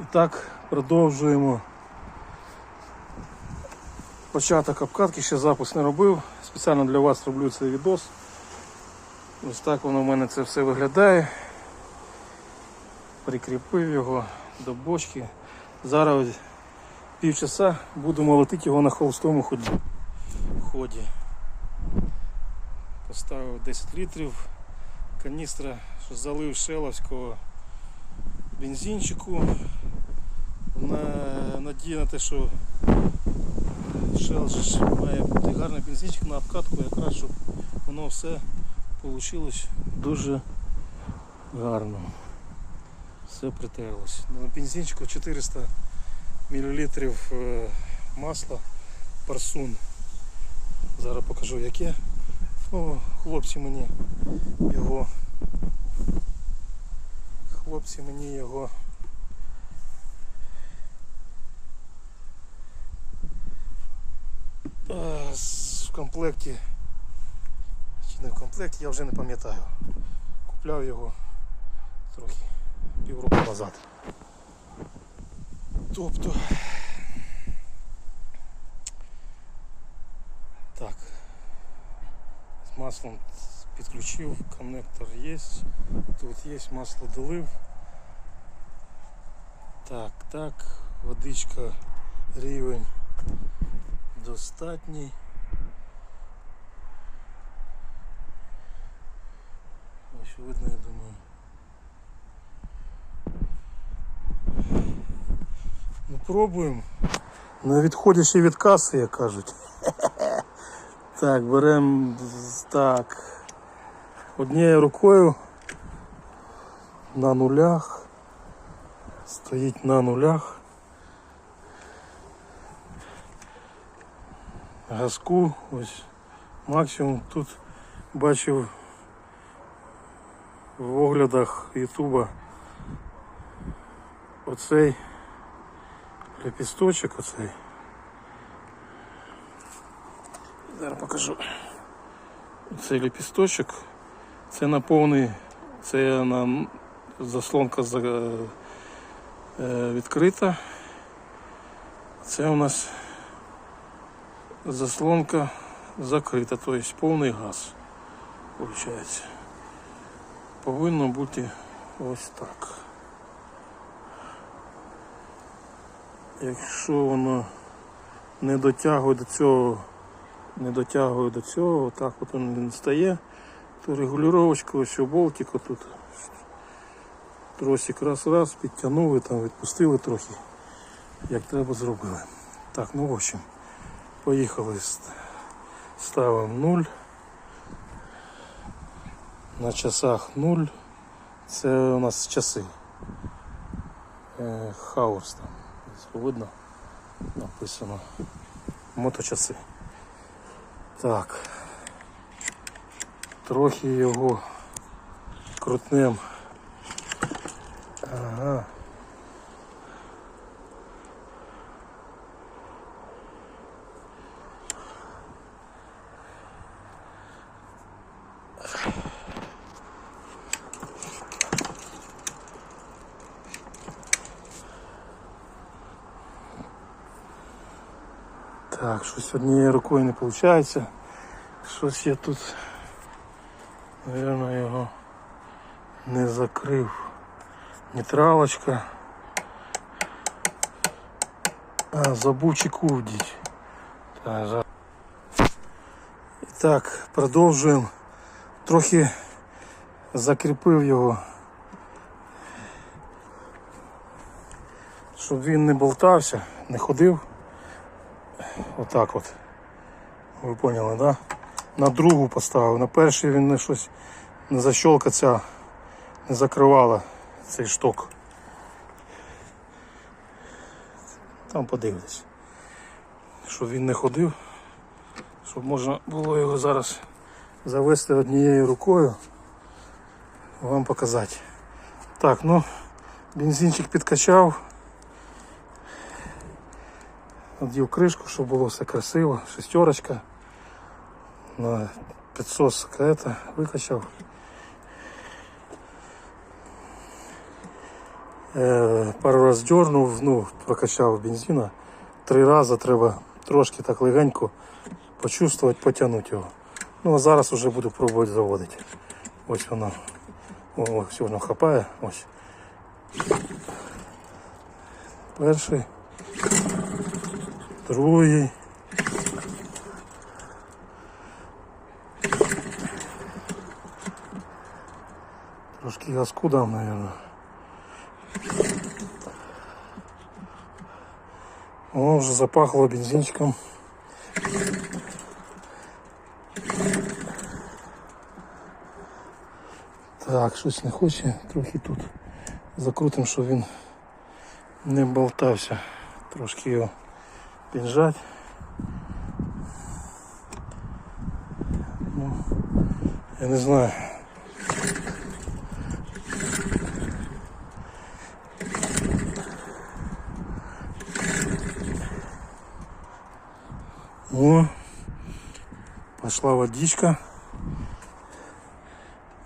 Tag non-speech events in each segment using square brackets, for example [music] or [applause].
І так, продовжуємо. Початок обкатки, ще запуск не робив. Спеціально для вас роблю цей відос. Ось так воно в мене це все виглядає. Прикріпив його до бочки. Зараз півчаса буду молотити його на холостому ході. ході. Поставив 10 літрів каністра, залив шеловського бензинчику. На, надія на те, що Shell має бути гарний бензинчик на обкатку, якраз щоб воно все вийшло дуже гарно. Все притерлось. На бензинчику 400 мл е, масла парсун. Зараз покажу яке. О, хлопці мені його. Хлопці мені його. е, з- В комплекті. Чи не в комплекті, я вже не пам'ятаю. Купляв його трохи півроку назад. Тобто. Так. З маслом підключив, коннектор є. Тут є масло долив. Так, так, водичка, рівень достатній. Ось видно, я думаю. Ну пробуємо. Не відходячи від каси, як кажуть. [laughs] Так, беремо так. Однією рукою на нулях. Стоїть на нулях. Газку, ось максимум тут бачив в оглядах Ютуба оцей лепісточок оцей. Зараз покажу. Цей лепісточок. Це на повний, це на заслонка за, е, відкрита. Це у нас заслонка закрита, тобто повний газ. Виходить. Повинно бути ось так. Якщо воно не дотягує до цього, не дотягує до цього, так от він стає, то регулювачка ось у болтику тут. Тросик раз-раз, підтягнули, там відпустили трохи, як треба зробили. Так, ну в общем, поїхали. Ставимо 0. На часах 0. Це у нас часи. Е, Хаурс там. Ось Видно? Написано. Моточаси. Так. Трохи його крутнем. Ага. Так, щось однією рукою не виходить. Щось я тут, мабуть, його не закрив. Нейтралочка. А, забув чеку вдіть. Так, І так, продовжуємо. Трохи закріпив його. Щоб він не болтався, не ходив. Отак от. Ви поняли, да? На другу поставив. На перший він не щось не защолка ця не закривала цей шток. Там подивитись. Щоб він не ходив, щоб можна було його зараз завести однією рукою, вам показати. Так, ну, бензинчик підкачав. Надів кришку, щоб було все красиво. Шестерочка. На підсос это, викачав. Е, пару раз дьорнув, ну, прокачав бензина. Три рази треба трошки так легенько почувствувати, потягнути його. Ну а зараз вже буду пробувати заводити. Ось воно. О, все воно хапає. Ось. Перший. Другий. Трошки газку дам, наверное. О, вже запахло бензинчиком. Так, щось не хоче, трохи тут закрутимо, щоб він не болтався. Трошки його піджать. Ну, я не знаю. О, пошла водичка.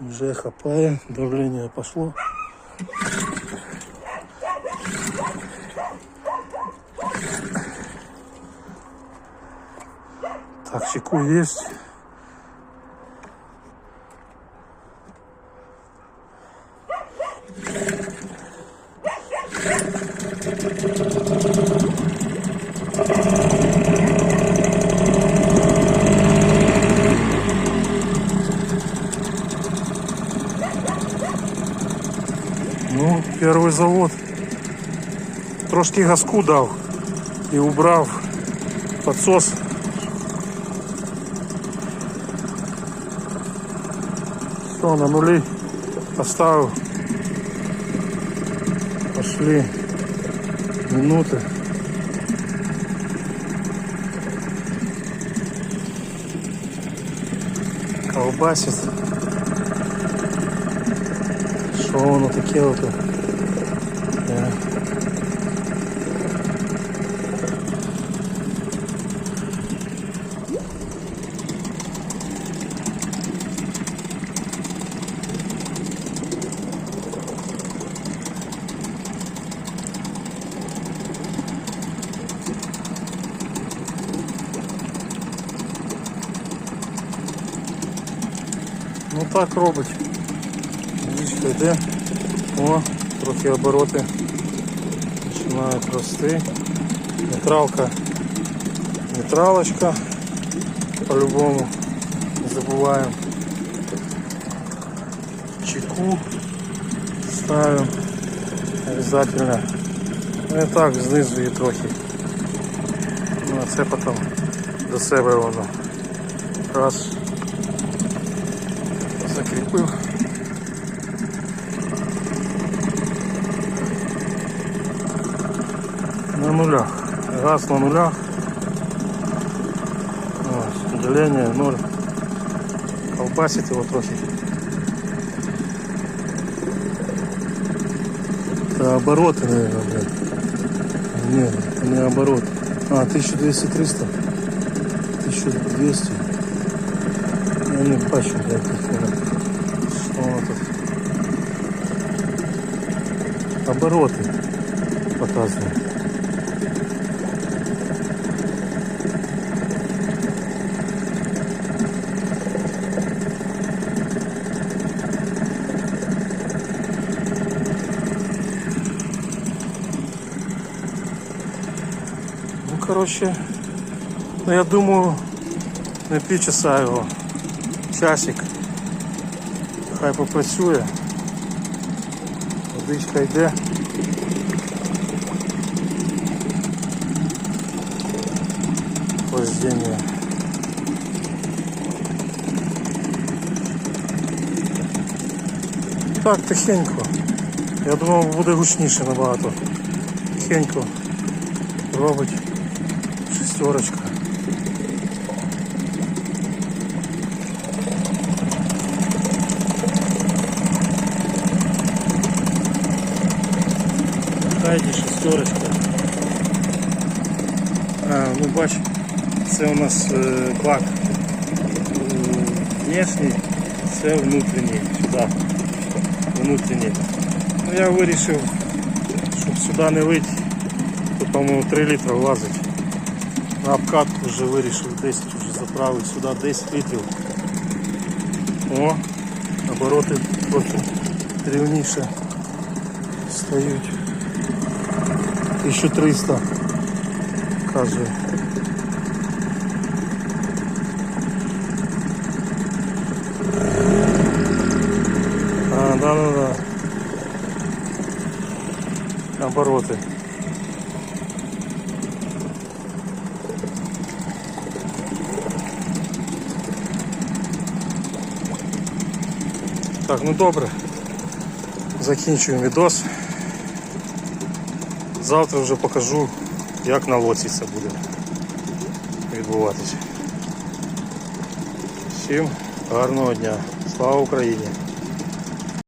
Уже хапає, давление пошло. Чеку есть. Ну, перший завод. Трошки газку дав і убрав підсос. Все, на нулі поставив. Пошли минуты. Колбасит. Що воно таке ото? Ну так робить. Водичка йде. О, трохи обороти починають рости. Нейтралка, нейтралочка. По-любому не забуваємо. Чеку ставим обязательно. Ну і так знизу її трохи. Ну а це потім до себе воно. Раз. Закріпив. На нулях. Газ на нулях. Ось, Деление 0. Колбасить его трохи. Это обороты, наверное, блядь. Это не оборот. А, 1200-300. 1200. Я не бачу, блядь, ніхера. Що воно тут? Обороти показує. Ну, короче, ну я думаю, не півчаса його. Часик. Хай попрацює. Водичка йде. Охлаждение. Так, тихенько. Я думав, буде гучніше набагато. Тихенько робить шестерочка. Хайді шестерочка. А, ну бач, це у нас е, бак е, внешній, це внутрішній, сюди, внутрішній. Ну, я вирішив сюди не лить, тут, по-моєму, 3 літри влазить. На обкатку вже вирішив 10 вже заправити сюди 10 літрів. О, обороти трохи рівніше стають. 1300 вказує. А, да, да, да. Обороты. Так, ну добре. Закінчуємо відос. Завтра вже покажу, як на лоці це буде відбуватися. Всім гарного дня. Слава Україні!